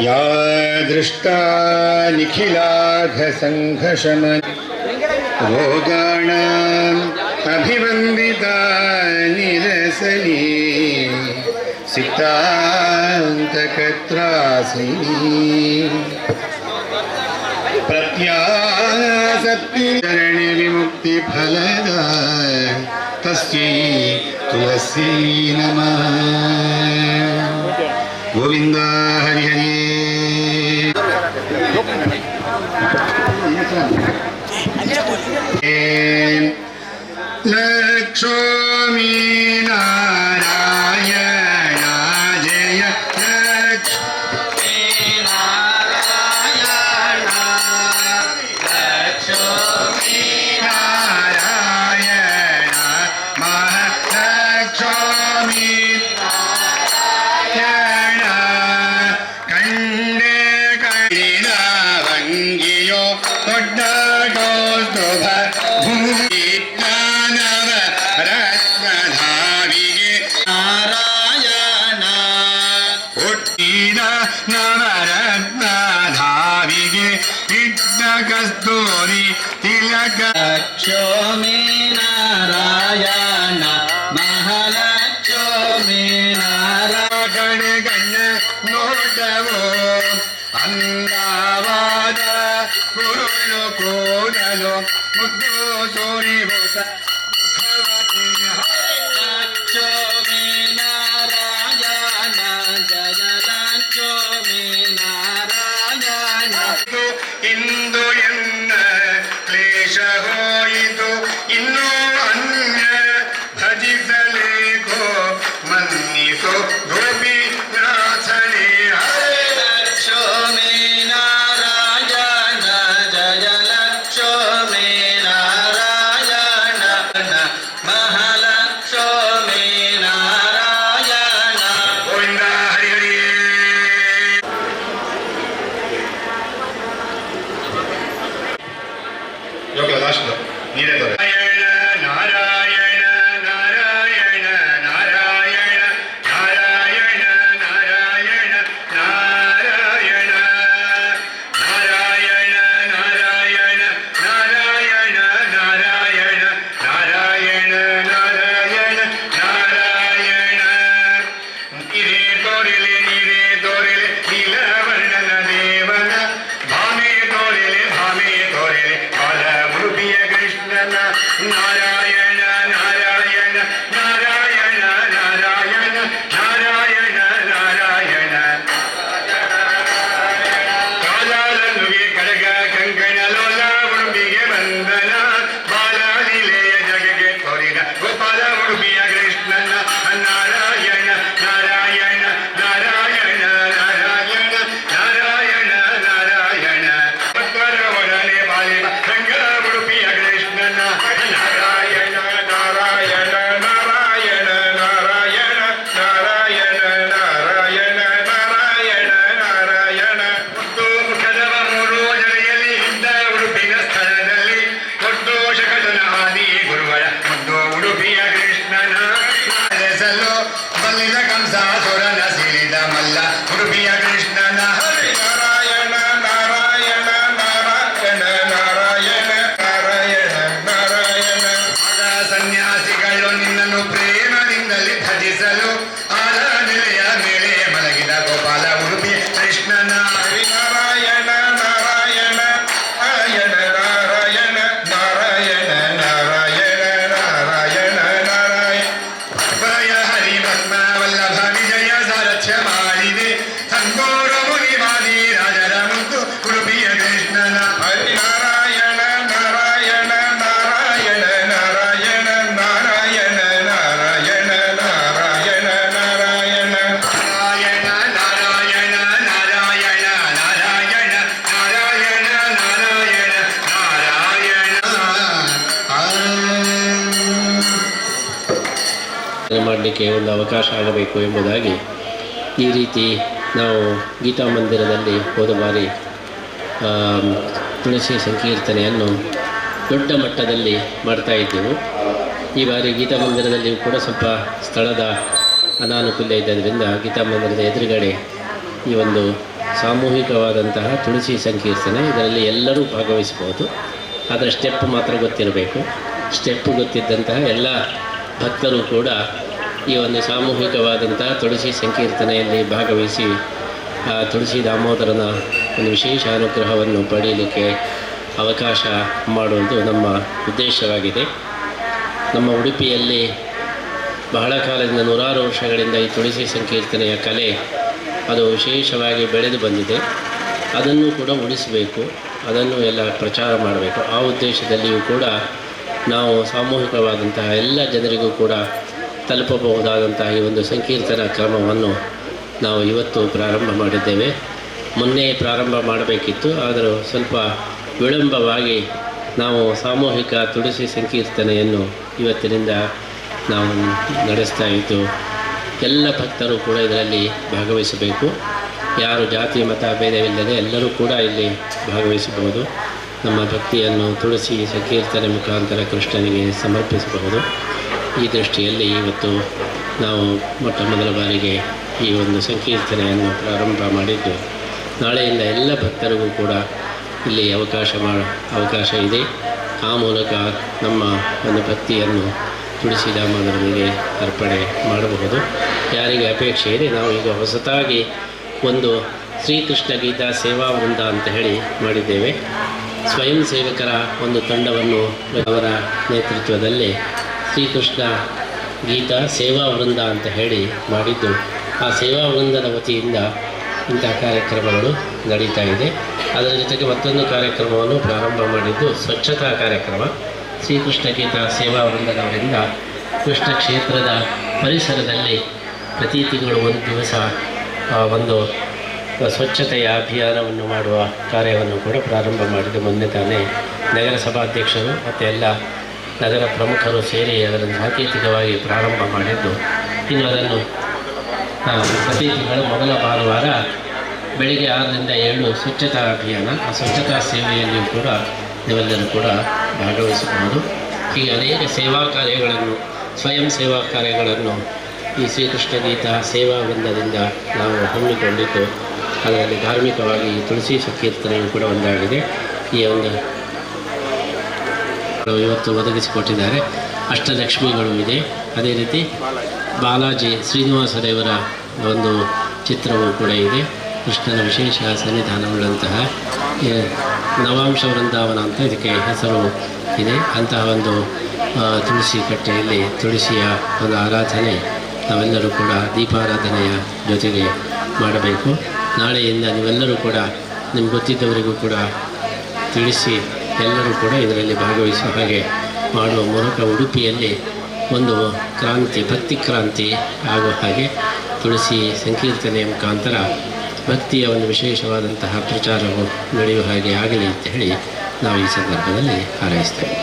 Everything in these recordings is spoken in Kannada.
या दृष्टा निखिलाघसङ्घशम भोगाणाम् अभिवन्दिता निरसनी सितान्तकत्रासिनी प्रत्यासक्तिचरणविमुक्तिफलदा तस्यै तुलसी नमः। गोविन्दा हरिहरि। Electromina. ീന നവരത്നധാവികെ വിഘ്നകസ്തൂരി തിലകക്ഷോ മേ നാരായണ മഹാലക്ഷോ മേ നാരായണ ました2連です。ಮಾಡಲಿಕ್ಕೆ ಒಂದು ಅವಕಾಶ ಆಗಬೇಕು ಎಂಬುದಾಗಿ ಈ ರೀತಿ ನಾವು ಗೀತಾ ಮಂದಿರದಲ್ಲಿ ಹೋದ ಬಾರಿ ತುಳಸಿ ಸಂಕೀರ್ತನೆಯನ್ನು ದೊಡ್ಡ ಮಟ್ಟದಲ್ಲಿ ಮಾಡ್ತಾ ಇದ್ದೆವು. ಈ ಬಾರಿ ಗೀತಾ ಮಂದಿರದಲ್ಲಿಯೂ ಕೂಡ ಸ್ವಲ್ಪ ಸ್ಥಳದ ಅನಾನುಕೂಲ ಇದ್ದರಿಂದ ಗೀತಾ ಮಂದಿರದ ಎದುರುಗಡೆ ಈ ಒಂದು ಸಾಮೂಹಿಕವಾದಂತಹ ತುಳಸಿ ಸಂಕೀರ್ತನೆ ಇದರಲ್ಲಿ ಎಲ್ಲರೂ ಭಾಗವಹಿಸಬಹುದು. ಅದರ ಸ್ಟೆಪ್ ಮಾತ್ರ ಗೊತ್ತಿರಬೇಕು. ಸ್ಟೆಪ್ ಗೊತ್ತಿದ್ದಂತಹ ಎಲ್ಲ ಭಕ್ತರು ಕೂಡ ಈ ಒಂದು ಸಾಮೂಹಿಕವಾದಂಥ ತುಳಸಿ ಸಂಕೀರ್ತನೆಯಲ್ಲಿ ಭಾಗವಹಿಸಿ, ಆ ತುಳಸಿ ದಾಮೋದರನ ಒಂದು ವಿಶೇಷ ಅನುಗ್ರಹವನ್ನು ಪಡೆಯಲಿಕ್ಕೆ ಅವಕಾಶ ಮಾಡುವುದು ನಮ್ಮ ಉದ್ದೇಶವಾಗಿದೆ. ನಮ್ಮ ಉಡುಪಿಯಲ್ಲಿ ಬಹಳ ಕಾಲದಿಂದ ನೂರಾರು ವರ್ಷಗಳಿಂದ ಈ ತುಳಸಿ ಸಂಕೀರ್ತನೆಯ ಕಲೆ ಅದು ವಿಶೇಷವಾಗಿ ಬೆಳೆದು ಬಂದಿದೆ. ಅದನ್ನು ಕೂಡ ಉಳಿಸಬೇಕು, ಅದನ್ನು ಎಲ್ಲ ಪ್ರಚಾರ ಮಾಡಬೇಕು. ಆ ಉದ್ದೇಶದಲ್ಲಿಯೂ ಕೂಡ ನಾವು ಸಾಮೂಹಿಕವಾದಂತಹ ಎಲ್ಲ ಜನರಿಗೂ ಕೂಡ ತಲುಪಬಹುದಾದಂತಹ ಈ ಒಂದು ಸಂಕೀರ್ತನ ಕ್ರಮವನ್ನು ನಾವು ಇವತ್ತು ಪ್ರಾರಂಭ ಮಾಡಿದ್ದೇವೆ. ಮೊನ್ನೆ ಪ್ರಾರಂಭ ಮಾಡಬೇಕಿತ್ತು, ಆದರೂ ಸ್ವಲ್ಪ ವಿಳಂಬವಾಗಿ ನಾವು ಸಾಮೂಹಿಕ ತುಳಸಿ ಸಂಕೀರ್ತನೆಯನ್ನು ಇವತ್ತಿನಿಂದ ನಾವು ನಡೆಸ್ತಾ ಇದ್ದು, ಎಲ್ಲ ಭಕ್ತರು ಕೂಡ ಇದರಲ್ಲಿ ಭಾಗವಹಿಸಬೇಕು. ಯಾರು ಜಾತಿ, ಮತ, ಭೇದವಿಲ್ಲದೆ ಎಲ್ಲರೂ ಕೂಡ ಇಲ್ಲಿ ಭಾಗವಹಿಸಬಹುದು. ನಮ್ಮ ಭಕ್ತಿಯನ್ನು ತುಳಸಿ ಸಂಕೀರ್ತನೆ ಮುಖಾಂತರ ಕೃಷ್ಣನಿಗೆ ಸಮರ್ಪಿಸಬಹುದು. ಈ ದೃಷ್ಟಿಯಲ್ಲಿ ಇವತ್ತು ನಾವು ಮೊಟ್ಟ ಮೊದಲ ಬಾರಿಗೆ ಈ ಒಂದು ಸಂಕೀರ್ತನೆಯನ್ನು ಪ್ರಾರಂಭ ಮಾಡಿದ್ದು. ನಾಳೆಯಿಂದ ಎಲ್ಲ ಭಕ್ತರಿಗೂ ಕೂಡ ಇಲ್ಲಿ ಅವಕಾಶ ಅವಕಾಶ ಇದೆ. ಆ ಮೂಲಕ ನಮ್ಮ ಒಂದು ಭಕ್ತಿಯನ್ನು ತುಳಸಿ ದಾಮೋದರನಿಗೆ ಅರ್ಪಣೆ ಮಾಡಬಹುದು. ಯಾರಿಗೆ ಅಪೇಕ್ಷೆ ಇದೆ, ನಾವು ಈಗ ಹೊಸತಾಗಿ ಒಂದು ಶ್ರೀಕೃಷ್ಣ ಗೀತಾ ಸೇವಾ ವೃಂದ ಅಂತ ಹೇಳಿ ಮಾಡಿದ್ದೇವೆ. ಸ್ವಯಂ ಸೇವಕರ ಒಂದು ತಂಡವನ್ನು ಅವರ ನೇತೃತ್ವದಲ್ಲಿ ಶ್ರೀಕೃಷ್ಣ ಗೀತಾ ಸೇವಾ ವೃಂದ ಅಂತ ಹೇಳಿ ಮಾಡಿದ್ದು. ಆ ಸೇವಾ ವೃಂದದ ವತಿಯಿಂದ ಇಂಥ ಕಾರ್ಯಕ್ರಮಗಳು ನಡೀತಾ ಇದೆ. ಅದರ ಜೊತೆಗೆ ಮತ್ತೊಂದು ಕಾರ್ಯಕ್ರಮವನ್ನು ಪ್ರಾರಂಭ ಮಾಡಿದ್ದು ಸ್ವಚ್ಛತಾ ಕಾರ್ಯಕ್ರಮ. ಶ್ರೀಕೃಷ್ಣ ಗೀತಾ ಸೇವಾ ವೃಂದದವರಿಂದ ಕೃಷ್ಣ ಕ್ಷೇತ್ರದ ಪರಿಸರದಲ್ಲಿ ಪ್ರತಿ ತಿಂಗಳು ಒಂದು ದಿವಸ ಒಂದು ಸ್ವಚ್ಛತೆಯ ಅಭಿಯಾನವನ್ನು ಮಾಡುವ ಕಾರ್ಯವನ್ನು ಕೂಡ ಪ್ರಾರಂಭ ಮಾಡಿದ್ದು. ಮೊನ್ನೆ ತಾನೇ ನಗರಸಭಾಧ್ಯಕ್ಷರು ಮತ್ತು ಎಲ್ಲ ನಗರ ಪ್ರಮುಖರು ಸೇರಿ ಅದನ್ನು ಸಾಂಕೇತಿಕವಾಗಿ ಪ್ರಾರಂಭ ಮಾಡಿದ್ದು. ಇನ್ನು ಅದನ್ನು ತಿಂಗಳು ಮೊದಲ ಭಾನುವಾರ ಬೆಳಿಗ್ಗೆ ಆರರಿಂದ ಏಳು ಸ್ವಚ್ಛತಾ ಅಭಿಯಾನ, ಆ ಸ್ವಚ್ಛತಾ ಸೇವೆಯಲ್ಲಿಯೂ ಕೂಡ ನೀವೆಲ್ಲರೂ ಕೂಡ ಭಾಗವಹಿಸಬಹುದು. ಹೀಗೆ ಅನೇಕ ಸೇವಾ ಕಾರ್ಯಗಳನ್ನು, ಸ್ವಯಂ ಸೇವಾ ಕಾರ್ಯಗಳನ್ನು ಈ ಶ್ರೀಕೃಷ್ಣ ಗೀತಾ ಸೇವಾ ವೃಂದದಿಂದ ನಾವು ಹಮ್ಮಿಕೊಂಡಿದ್ದು. ಅದರಲ್ಲಿ ಧಾರ್ಮಿಕವಾಗಿ ತುಳಸಿ ಸಂಕೀರ್ತನೆಯೂ ಕೂಡ ಒಂದಾಗಿದೆ. ಈ ಒಂದು ಇವತ್ತು ಒದಗಿಸಿಕೊಟ್ಟಿದ್ದಾರೆ. ಅಷ್ಟಲಕ್ಷ್ಮಿಗಳು ಇದೆ. ಅದೇ ರೀತಿ ಬಾಲಾಜಿ ಶ್ರೀನಿವಾಸ ದೇವರ ಒಂದು ಚಿತ್ರವೂ ಕೂಡ ಇದೆ. ಕೃಷ್ಣನ ವಿಶೇಷ ಸನ್ನಿಧಾನವುಳ್ಳಂತಹ ನವಾಂಶ ವೃಂದಾವನ ಅಂತ ಇದಕ್ಕೆ ಹೆಸರು ಇದೆ. ಅಂತಹ ಒಂದು ತುಳಸಿ ಕಟ್ಟೆಯಲ್ಲಿ ತುಳಸಿಯ ಒಂದು ಆರಾಧನೆ ನಾವೆಲ್ಲರೂ ಕೂಡ ದೀಪಾರಾಧನೆಯ ಜೊತೆಗೆ ಮಾಡಬೇಕು. ನಾಳೆಯಿಂದ ನೀವೆಲ್ಲರೂ ಕೂಡ, ನಿಮ್ಗೆ ಗೊತ್ತಿದ್ದವರಿಗೂ ಕೂಡ ತಿಳಿಸಿ ಎಲ್ಲರೂ ಕೂಡ ಇದರಲ್ಲಿ ಭಾಗವಹಿಸುವ ಹಾಗೆ ಮಾಡುವ ಮೂಲಕ ಉಡುಪಿಯಲ್ಲಿ ಒಂದು ಕ್ರಾಂತಿ, ಭಕ್ತಿ ಕ್ರಾಂತಿ ಆಗುವ ಹಾಗೆ ತುಳಸಿ ಸಂಕೀರ್ತನೆಯ ಮುಖಾಂತರ ಭಕ್ತಿಯ ಒಂದು ವಿಶೇಷವಾದಂತಹ ಪ್ರಚಾರವು ನಡೆಯುವ ಹಾಗೆ ಆಗಲಿ ಅಂತ ಹೇಳಿ ನಾವು ಈ ಸಂದರ್ಭದಲ್ಲಿ ಹಾರೈಸ್ತೇವೆ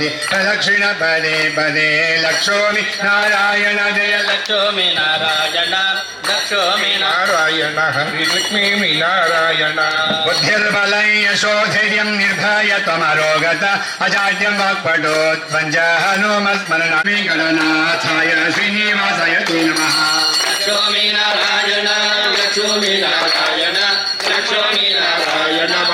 प्रदे प्रदक्षिण पदे पदे लक्ष्मी नारायण जय। लक्ष्मी नारायण लक्ष्मी नारायण लक्ष्मी नारायण। बुद्धिर्बलं यशोधैर्यं निर्भय त्वमरोगत अजाड्यं वाक्पटोत्पञ्च हनुमस्मरणामि गणनाथाय श्रीनिवासाय ते नमः। लक्ष्मी नारायण लक्ष्मी नारायण लक्ष्मी नारायण।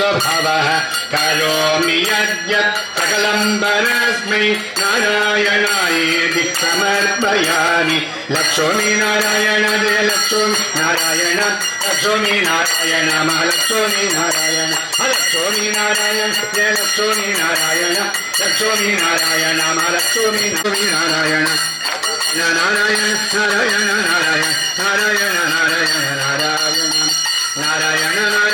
भवः करोमि यद्यत् प्रकलम्बनस्मै नारायणाय यदि समर्पयामि। लक्ष्मी नारायण दे लक्ष्मी नारायण लक्ष्मी नारायण महालक्ष्मी नारायण लक्ष्मी नारायण जय लक्ष्मी नारायण लक्ष्मी नारायण महालक्ष्मी लक्ष्मी भवामि नारायण नारायण नारायण नारायण नारायण नारायण नारायण नारायण